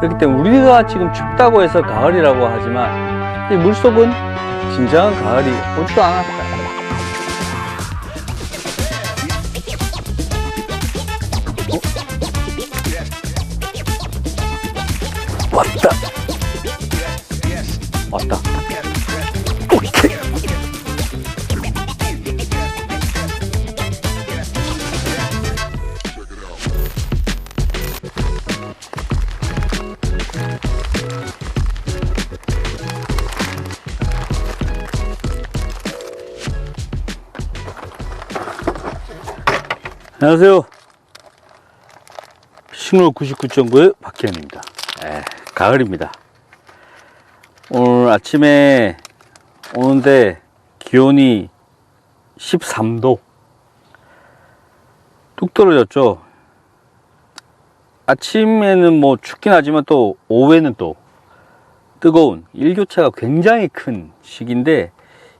그렇기 때문에 우리가 지금 춥다고 해서 가을이라고 하지만 이 물속은 진정한 가을이 오지도 않았 안녕하세요. 식물 99.9의 박기현입니다. 에, 가을입니다. 오늘 아침에 오는데 기온이 13도. 뚝 떨어졌죠. 아침에는 뭐 춥긴 하지만 또 오후에는 또 뜨거운 일교차가 굉장히 큰 시기인데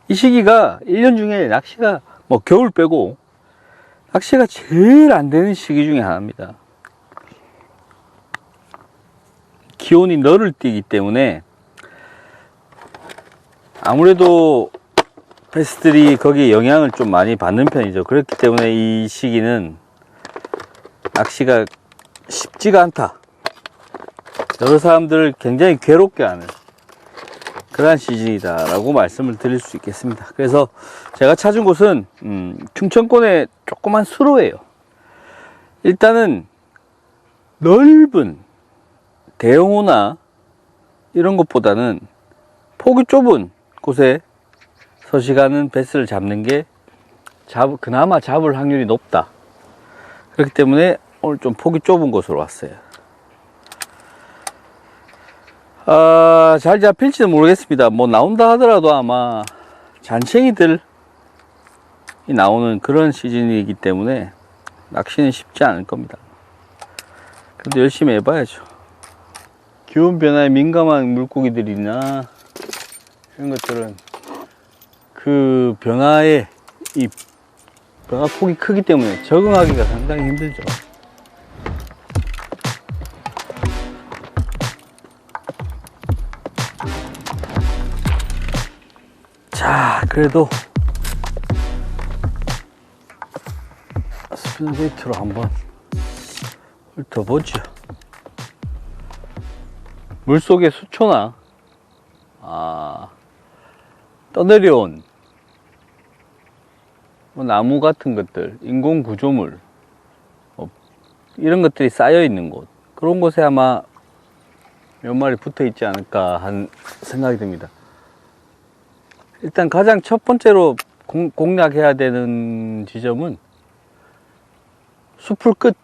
이 시기가 1년 중에 낚시가 뭐 겨울 빼고 낚시가 제일 안 되는 시기 중에 하나입니다. 기온이 너를 띄기 때문에 아무래도 패스들이 거기에 영향을 좀 많이 받는 편이죠. 그렇기 때문에 이 시기는 낚시가 쉽지가 않다. 여러 사람들을 굉장히 괴롭게 하는 그러한 시즌이다라고 말씀을 드릴 수 있겠습니다. 그래서 제가 찾은 곳은 음, 충청권의 조그만 수로예요. 일단은 넓은 대형호나 이런 것보다는 폭이 좁은 곳에 서식하는 베스를 잡는 게 잡, 그나마 잡을 확률이 높다. 그렇기 때문에 오늘 좀 폭이 좁은 곳으로 왔어요. 아, 잘 잡힐지는 모르겠습니다. 뭐 나온다 하더라도 아마 잔챙이들이 나오는 그런 시즌이기 때문에 낚시는 쉽지 않을 겁니다. 그래도 열심히 해봐야죠. 기온 변화에 민감한 물고기들이나 이런 것들은 그 변화에 이 변화 폭이 크기 때문에 적응하기가 상당히 힘들죠. 그래도 스피너베이트로 한번 훑어보죠. 물속의 수초나 아, 떠내려온 뭐 나무 같은 것들, 인공 구조물 뭐 이런 것들이 쌓여 있는 곳 그런 곳에 아마 몇 마리 붙어 있지 않을까 한 생각이 듭니다. 일단 가장 첫 번째로 공, 공략해야 되는 지점은 숲풀 끝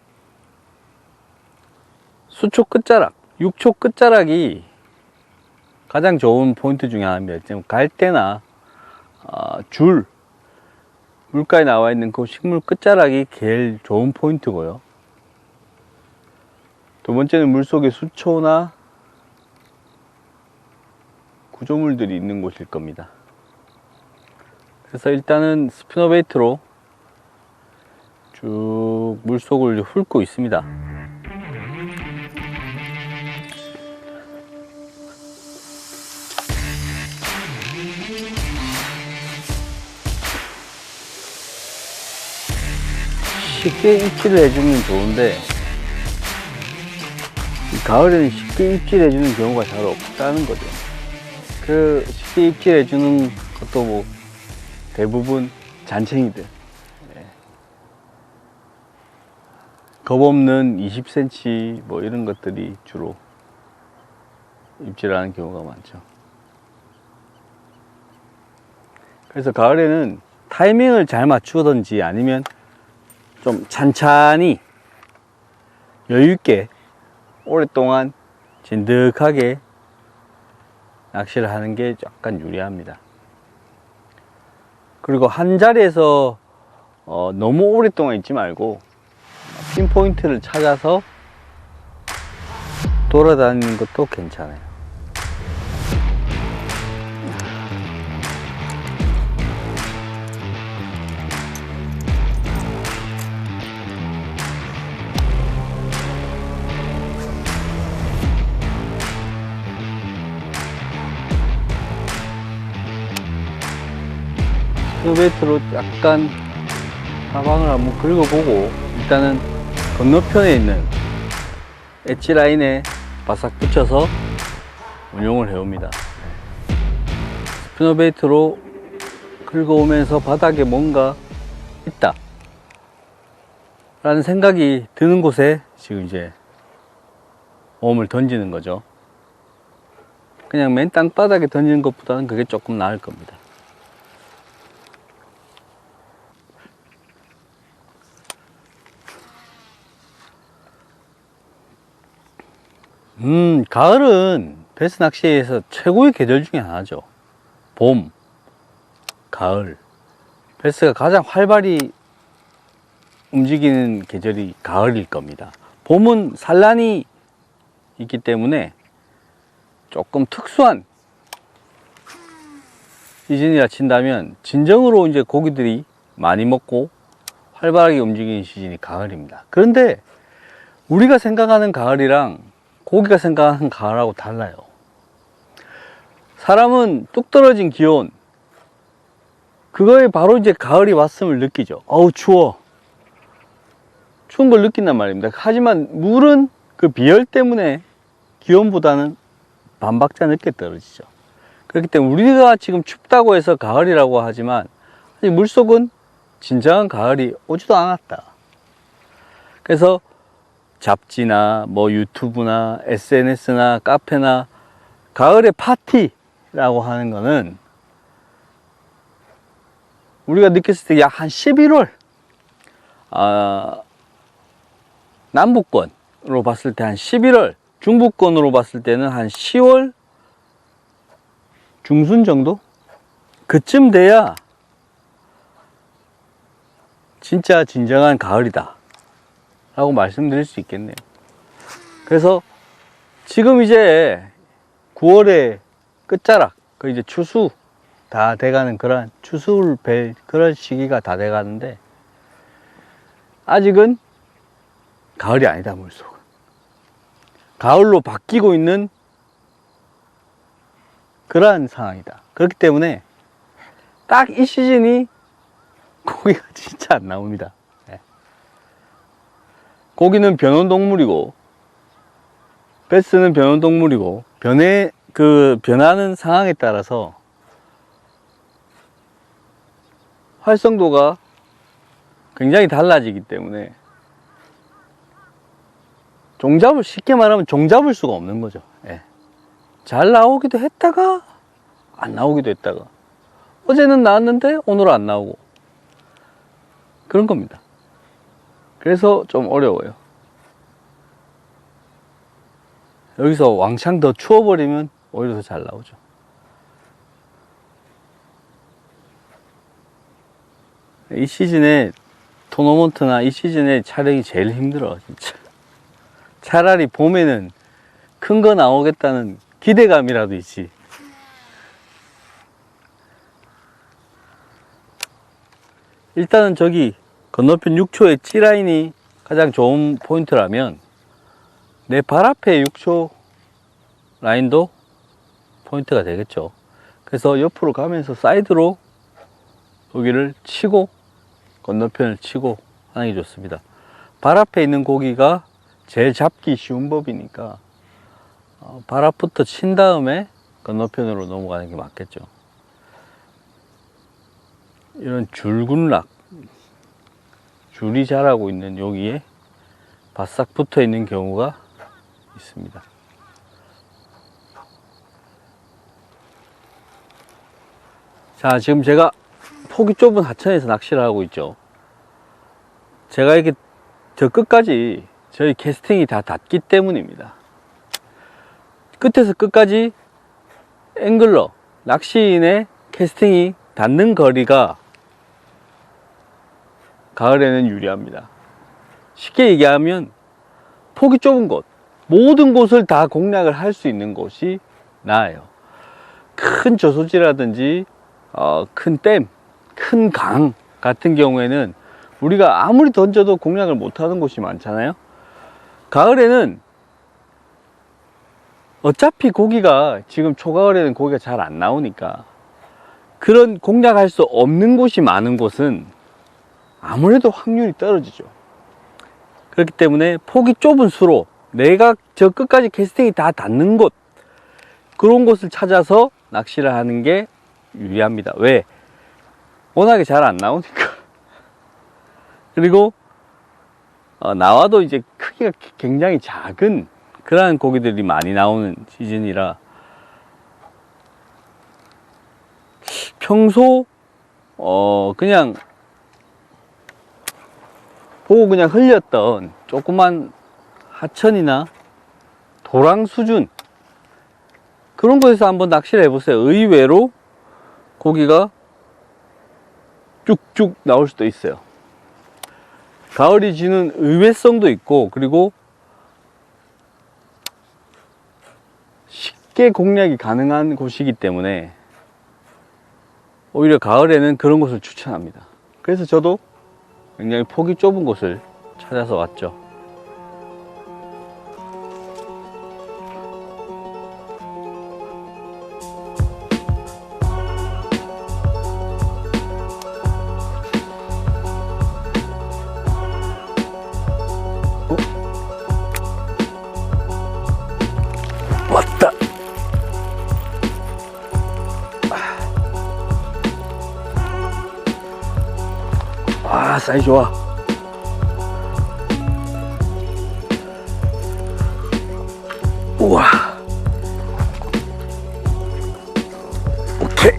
수초 끝자락 6초 끝자락이 가장 좋은 포인트 중에 하나입니다. 지금 갈대나 아, 줄 물가에 나와 있는 그 식물 끝자락이 제일 좋은 포인트고요. 두 번째는 물속에 수초나 구조물들이 있는 곳일 겁니다. 그래서 일단은 스피너 베이트로 쭉 물속을 훑고 있습니다. 쉽게 입질을 해주면 좋은데 이 가을에는 쉽게 입질해주는 경우가 잘 없다는 거죠. 그 쉽게 입질해주는 것도 뭐 대부분 잔챙이들. 예. 겁 없는 20cm 뭐 이런 것들이 주로 입질하는 경우가 많죠. 그래서 가을에는 타이밍을 잘 맞추든지 아니면 좀 찬찬히 여유있게 오랫동안 진득하게 낚시를 하는 게 약간 유리합니다. 그리고 한 자리에서 어, 너무 오랫동안 있지 말고 핀포인트를 찾아서 돌아다니는 것도 괜찮아요. 스노베이트로 약간 사방을 한번 긁어보고 일단은 건너편에 있는 엣지 라인에 바싹 붙여서 운용을 해옵니다. 스피너 베이트로 긁어오면서 바닥에 뭔가 있다. 라는 생각이 드는 곳에 지금 이제 몸을 던지는 거죠. 그냥 맨 땅바닥에 던지는 것보다는 그게 조금 나을 겁니다. 음, 가을은 베스 낚시에서 최고의 계절 중에 하나죠. 봄, 가을. 베스가 가장 활발히 움직이는 계절이 가을일 겁니다. 봄은 산란이 있기 때문에 조금 특수한 시즌이라 친다면 진정으로 이제 고기들이 많이 먹고 활발하게 움직이는 시즌이 가을입니다. 그런데 우리가 생각하는 가을이랑 고기가 생각하는 가을하고 달라요. 사람은 뚝 떨어진 기온, 그거에 바로 이제 가을이 왔음을 느끼죠. 어우, 추워. 추운 걸 느낀단 말입니다. 하지만 물은 그 비열 때문에 기온보다는 반박자 늦게 떨어지죠. 그렇기 때문에 우리가 지금 춥다고 해서 가을이라고 하지만 물속은 진정한 가을이 오지도 않았다. 그래서 잡지나 뭐 유튜브나 SNS나 카페나 가을의 파티라고 하는 거는 우리가 느꼈을 때 약 한 11월 아, 남북권으로 봤을 때 한 11월 중부권으로 봤을 때는 한 10월 중순 정도? 그쯤 돼야 진짜 진정한 가을이다. 라고 말씀드릴 수 있겠네요. 그래서 지금 이제 9월의 끝자락, 그 이제 추수 다 돼가는 그런 추수를 뵐 그런 시기가 다 돼가는데 아직은 가을이 아니다, 물속은. 가을로 바뀌고 있는 그러한 상황이다. 그렇기 때문에 딱 이 시즌이 고기가 진짜 안 나옵니다. 예. 고기는 변온동물이고 베스는 변온동물이고 변해 그 변하는 상황에 따라서 활성도가 굉장히 달라지기 때문에 종잡을 쉽게 말하면 종잡을 수가 없는 거죠. 예. 잘 나오기도 했다가 안 나오기도 했다가 어제는 나왔는데 오늘은 안 나오고 그런 겁니다. 그래서 좀 어려워요. 여기서 왕창 더 추워버리면 오히려 더 잘 나오죠. 이 시즌에 토너먼트나 이 시즌에 촬영이 제일 힘들어, 진짜. 차라리 봄에는 큰 거 나오겠다는 기대감이라도 있지. 일단은 저기 건너편 6초의 G라인이 가장 좋은 포인트라면 내 발 앞에 6초 라인도 포인트가 되겠죠. 그래서 옆으로 가면서 사이드로 여기를 치고 건너편을 치고 하는 게 좋습니다. 발 앞에 있는 고기가 제일 잡기 쉬운 법이니까 어, 발 앞부터 친 다음에 건너편으로 넘어가는 게 맞겠죠. 이런 줄군락 줄이 자라고 있는 여기에 바싹 붙어 있는 경우가 있습니다. 자, 지금 제가 폭이 좁은 하천에서 낚시를 하고 있죠. 제가 이렇게 저 끝까지 저희 캐스팅이 다 닿기 때문입니다. 끝에서 끝까지 앵글러, 낚시인의 캐스팅이 닿는 거리가 가을에는 유리합니다. 쉽게 얘기하면 폭이 좁은 곳, 모든 곳을 다 공략을 할 수 있는 곳이 나아요. 큰 저수지라든지 어, 큰 댐, 큰 강 같은 경우에는 우리가 아무리 던져도 공략을 못하는 곳이 많잖아요. 가을에는 어차피 고기가 지금 초가을에는 고기가 잘 안 나오니까 그런 공략할 수 없는 곳이 많은 곳은 아무래도 확률이 떨어지죠. 그렇기 때문에 폭이 좁은 수로 내가 저 끝까지 캐스팅이 다 닿는 곳 그런 곳을 찾아서 낚시를 하는 게 유리합니다. 왜? 워낙에 잘 안 나오니까. 그리고 어, 나와도 이제 크기가 굉장히 작은 그러한 고기들이 많이 나오는 시즌이라 평소 어 그냥 보고 그냥 흘렸던 조그만 하천이나 도랑 수준 그런 곳에서 한번 낚시를 해보세요. 의외로 고기가 쭉쭉 나올 수도 있어요. 가을이 주는 의외성도 있고 그리고 쉽게 공략이 가능한 곳이기 때문에 오히려 가을에는 그런 곳을 추천합니다. 그래서 저도 굉장히 폭이 좁은 곳을 찾아서 왔죠. 아, 사이즈 좋아. 우와. 오케이.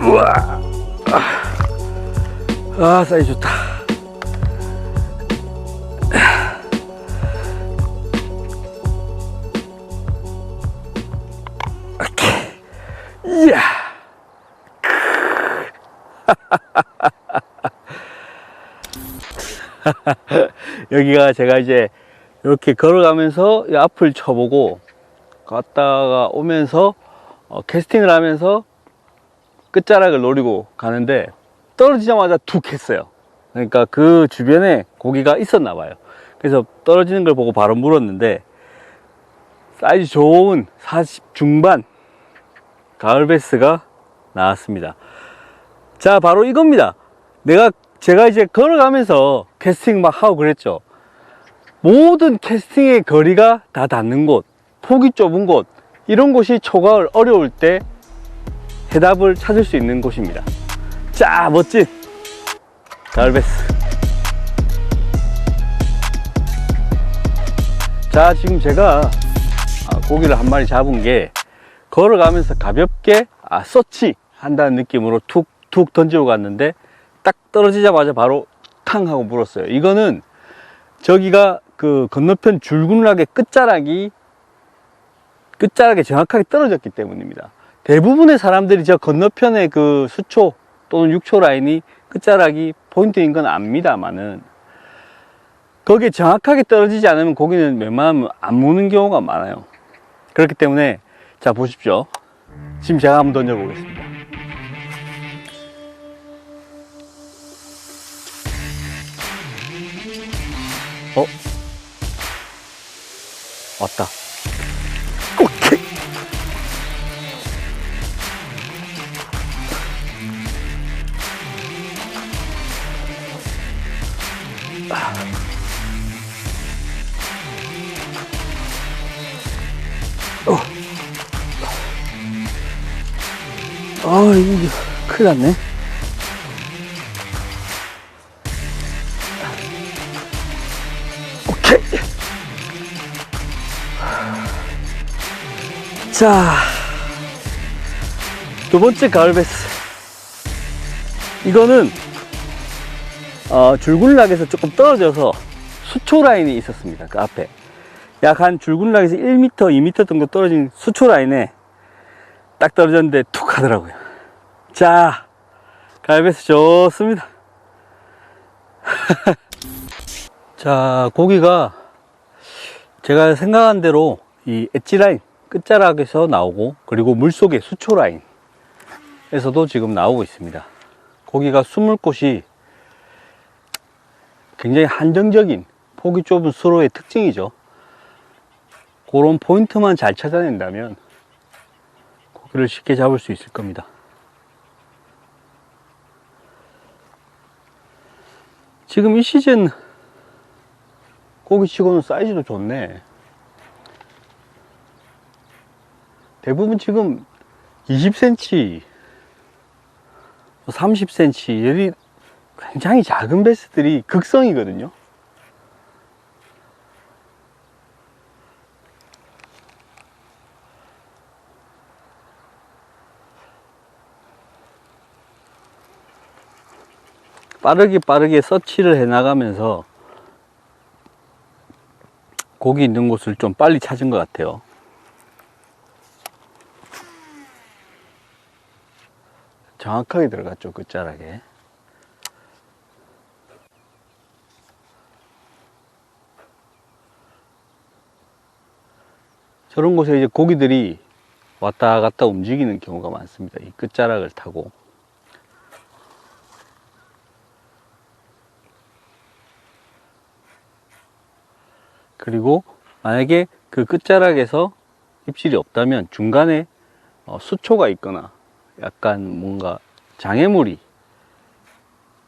우와. 아, 아 사이즈 좋다. 여기가 제가 이제 이렇게 걸어가면서 이 앞을 쳐보고 갔다가 오면서 어, 캐스팅을 하면서 끝자락을 노리고 가는데 떨어지자마자 툭 했어요. 그러니까 그 주변에 고기가 있었나 봐요. 그래서 떨어지는 걸 보고 바로 물었는데 사이즈 좋은 40 중반 가을 베스가 나왔습니다. 자, 바로 이겁니다. 내가, 제가 이제 걸어가면서 캐스팅 막 하고 그랬죠. 모든 캐스팅의 거리가 다 닿는 곳, 폭이 좁은 곳, 이런 곳이 초가을 어려울 때 해답을 찾을 수 있는 곳입니다. 자, 멋진 가을베스. 자, 지금 제가 아, 고기를 한 마리 잡은 게 걸어가면서 가볍게 아, 서치 한다는 느낌으로 툭툭 던지고 갔는데 딱 떨어지자마자 바로 탕 하고 물었어요. 이거는 저기가 그 건너편 줄군락의 끝자락이 끝자락에 정확하게 떨어졌기 때문입니다. 대부분의 사람들이 저 건너편의 그 수초 또는 육초 라인이 끝자락이 포인트인 건 압니다만은 거기에 정확하게 떨어지지 않으면 고기는 웬만하면 안 무는 경우가 많아요. 그렇기 때문에 자 보십시오. 지금 제가 한번 던져 보겠습니다. 어? 왔다. 오케이. 아, 이거 큰일 났네. 자, 두 번째 가을 베스. 이거는 어, 줄군락에서 조금 떨어져서 수초 라인이 있었습니다. 그 앞에. 약 한 줄군락에서 1m, 2m 정도 떨어진 수초 라인에 딱 떨어졌는데 툭 하더라고요. 자, 갈베스 좋습니다. 자, 고기가 제가 생각한 대로 이 엣지 라인 끝자락에서 나오고 그리고 물속의 수초 라인에서도 지금 나오고 있습니다. 고기가 숨을 곳이 굉장히 한정적인 폭이 좁은 수로의 특징이죠. 그런 포인트만 잘 찾아낸다면 고기를 쉽게 잡을 수 있을 겁니다. 지금 이 시즌 고기 치고는 사이즈도 좋네. 대부분 지금 20cm, 30cm, 열이 굉장히 작은 베스들이 극성이거든요. 빠르게 빠르게 서치를 해 나가면서 고기 있는 곳을 좀 빨리 찾은 것 같아요. 정확하게 들어갔죠, 끝자락에. 저런 곳에 이제 고기들이 왔다 갔다 움직이는 경우가 많습니다. 이 끝자락을 타고. 그리고 만약에 그 끝자락에서 입질이 없다면 중간에 어, 수초가 있거나 약간 뭔가 장애물이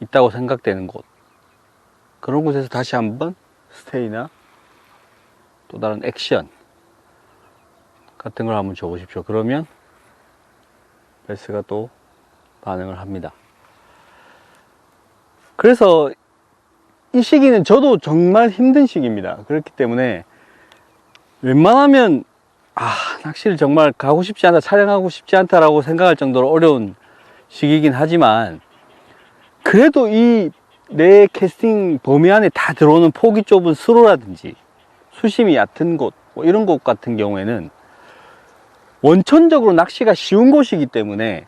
있다고 생각되는 곳. 그런 곳에서 다시 한번 스테이나 또 다른 액션 같은 걸 한번 줘보십시오. 그러면 베스가 또 반응을 합니다. 그래서 이 시기는 저도 정말 힘든 시기입니다. 그렇기 때문에 웬만하면 아 낚시를 정말 가고 싶지 않다 촬영하고 싶지 않다라고 생각할 정도로 어려운 시기이긴 하지만 그래도 이 내 캐스팅 범위 안에 다 들어오는 폭이 좁은 수로라든지 수심이 얕은 곳, 뭐 이런 곳 같은 경우에는 원천적으로 낚시가 쉬운 곳이기 때문에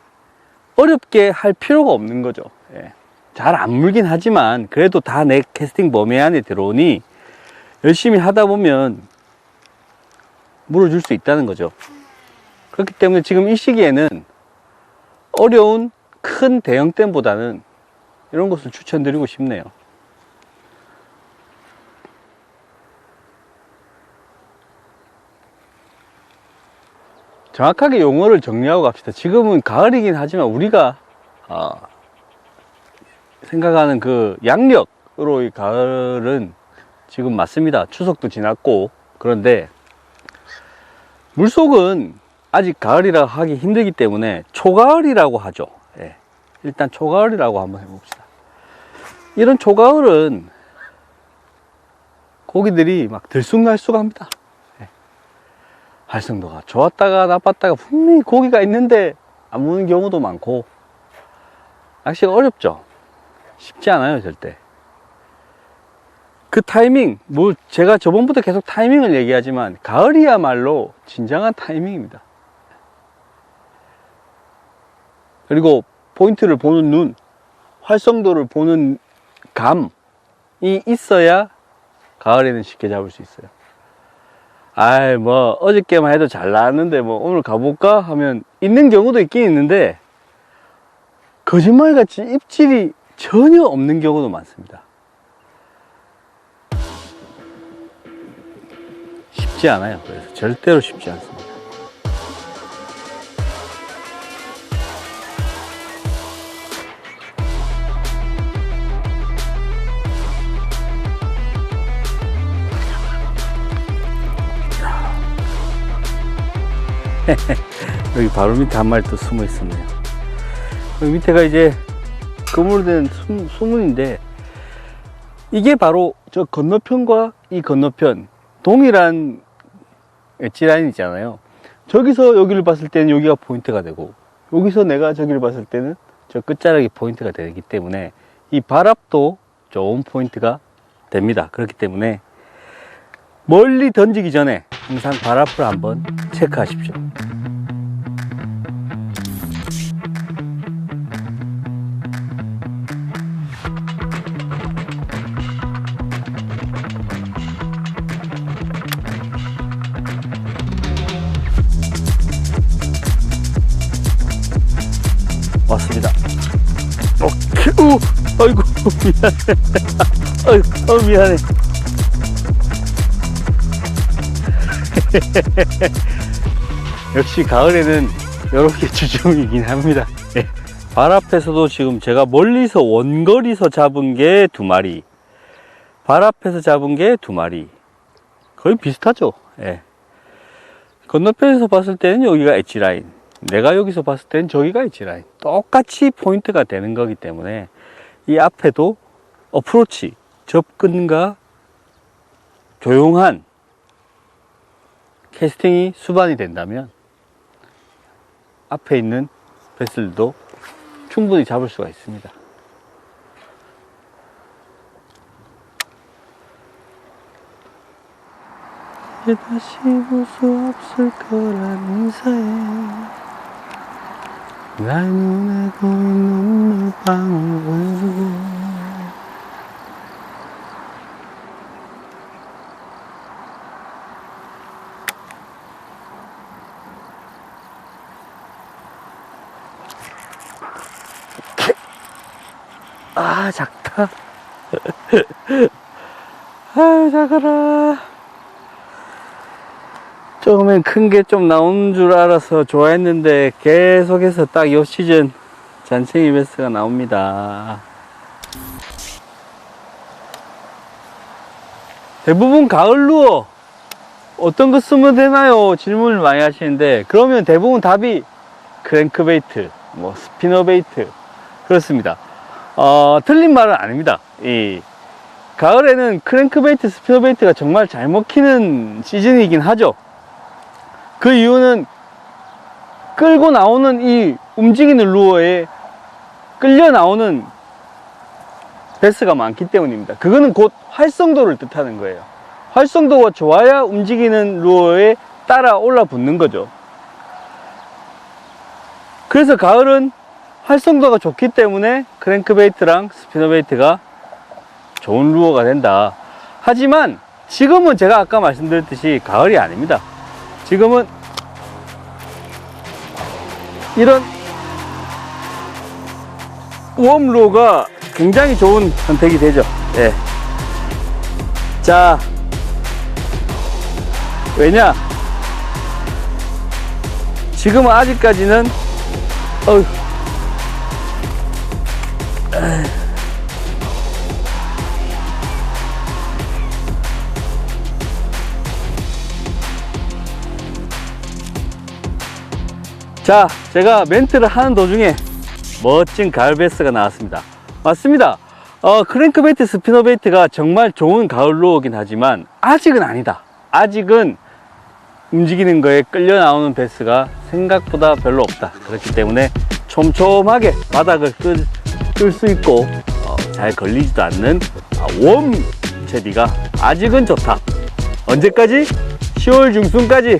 어렵게 할 필요가 없는 거죠. 예. 잘안 물긴 하지만 그래도 다 내 캐스팅 범위 안에 들어오니 열심히 하다 보면 물어줄 수 있다는 거죠. 그렇기 때문에 지금 이 시기에는 어려운 큰 대형댐보다는 이런 것을 추천드리고 싶네요. 정확하게 용어를 정리하고 갑시다. 지금은 가을이긴 하지만 우리가 아, 생각하는 그 양력으로의 가을은 지금 맞습니다. 추석도 지났고 그런데 물속은 아직 가을이라 하기 힘들기 때문에 초가을이라고 하죠. 예. 일단 초가을이라고 한번 해봅시다. 이런 초가을은 고기들이 막 들쑥날쑥합니다. 예. 활성도가 좋았다가 나빴다가 분명히 고기가 있는데 안 무는 경우도 많고 낚시가 어렵죠. 쉽지 않아요, 절대. 그 타이밍, 뭐, 제가 저번부터 계속 타이밍을 얘기하지만, 가을이야말로 진정한 타이밍입니다. 그리고 포인트를 보는 눈, 활성도를 보는 감이 있어야 가을에는 쉽게 잡을 수 있어요. 아이, 뭐, 어저께만 해도 잘 나왔는데, 뭐, 오늘 가볼까? 하면, 있는 경우도 있긴 있는데, 거짓말같이 입질이 전혀 없는 경우도 많습니다. 쉽지 않아요. 그래서 절대로 쉽지 않습니다. 여기 바로 밑에 한 마리 또 숨어 있었네요. 여기 밑에가 이제 그물된 숨, 수문인데 이게 바로 저 건너편과 이 건너편 동일한 엣지 라인 있잖아요. 저기서 여기를 봤을 때는 여기가 포인트가 되고 여기서 내가 저기를 봤을 때는 저 끝자락이 포인트가 되기 때문에 이 발압도 좋은 포인트가 됩니다. 그렇기 때문에 멀리 던지기 전에 항상 발압을 한번 체크하십시오. 왔습니다. 오케이, 우, 아이고, 미안해. 아이고, 어, 미안해. 역시 가을에는 이렇게 주중이긴 합니다. 예. 발 앞에서도 지금 제가 멀리서 원거리서 잡은 게 두 마리, 발 앞에서 잡은 게 두 마리. 거의 비슷하죠. 예. 건너편에서 봤을 때는 여기가 엣지라인, 내가 여기서 봤을 때는 저기가 엣지라인. 똑같이 포인트가 되는 거기 때문에 이 앞에도 어프로치, 접근과 조용한 캐스팅이 수반이 된다면 앞에 있는 베슬도 충분히 잡을 수가 있습니다. 다시 볼수 없을 거란 인사에 날 눈에 고인 눈물방울 울고 아 작다. 아유 작아라 조금은 큰게 좀 나오는 줄 알아서 좋아했는데 계속해서 딱 요 시즌 잔챙이 베스가 나옵니다 대부분 가을 루어 어떤 거 쓰면 되나요? 질문을 많이 하시는데 그러면 대부분 답이 크랭크베이트, 뭐 스피너베이트 그렇습니다. 어, 틀린 말은 아닙니다. 이 가을에는 크랭크베이트, 스피너베이트가 정말 잘 먹히는 시즌이긴 하죠. 그 이유는 끌고 나오는 이 움직이는 루어에 끌려 나오는 베스가 많기 때문입니다. 그거는 곧 활성도를 뜻하는 거예요. 활성도가 좋아야 움직이는 루어에 따라 올라 붙는 거죠. 그래서 가을은 활성도가 좋기 때문에 크랭크베이트랑 스피너베이트가 좋은 루어가 된다. 하지만 지금은 제가 아까 말씀드렸듯이 가을이 아닙니다. 지금은 이런 웜 루어가 굉장히 좋은 선택이 되죠. 예. 자, 왜냐? 지금은 아직까지는 어휴. 자, 제가 멘트를 하는 도중에 멋진 가을 베스가 나왔습니다. 맞습니다. 어, 크랭크베이트, 스피너베이트가 정말 좋은 가을 로어긴 하지만 아직은 아니다. 아직은 움직이는 거에 끌려 나오는 베스가 생각보다 별로 없다. 그렇기 때문에 촘촘하게 바닥을 끌 수 있고 어, 잘 걸리지도 않는 아, 웜 제디가 아직은 좋다. 언제까지? 10월 중순까지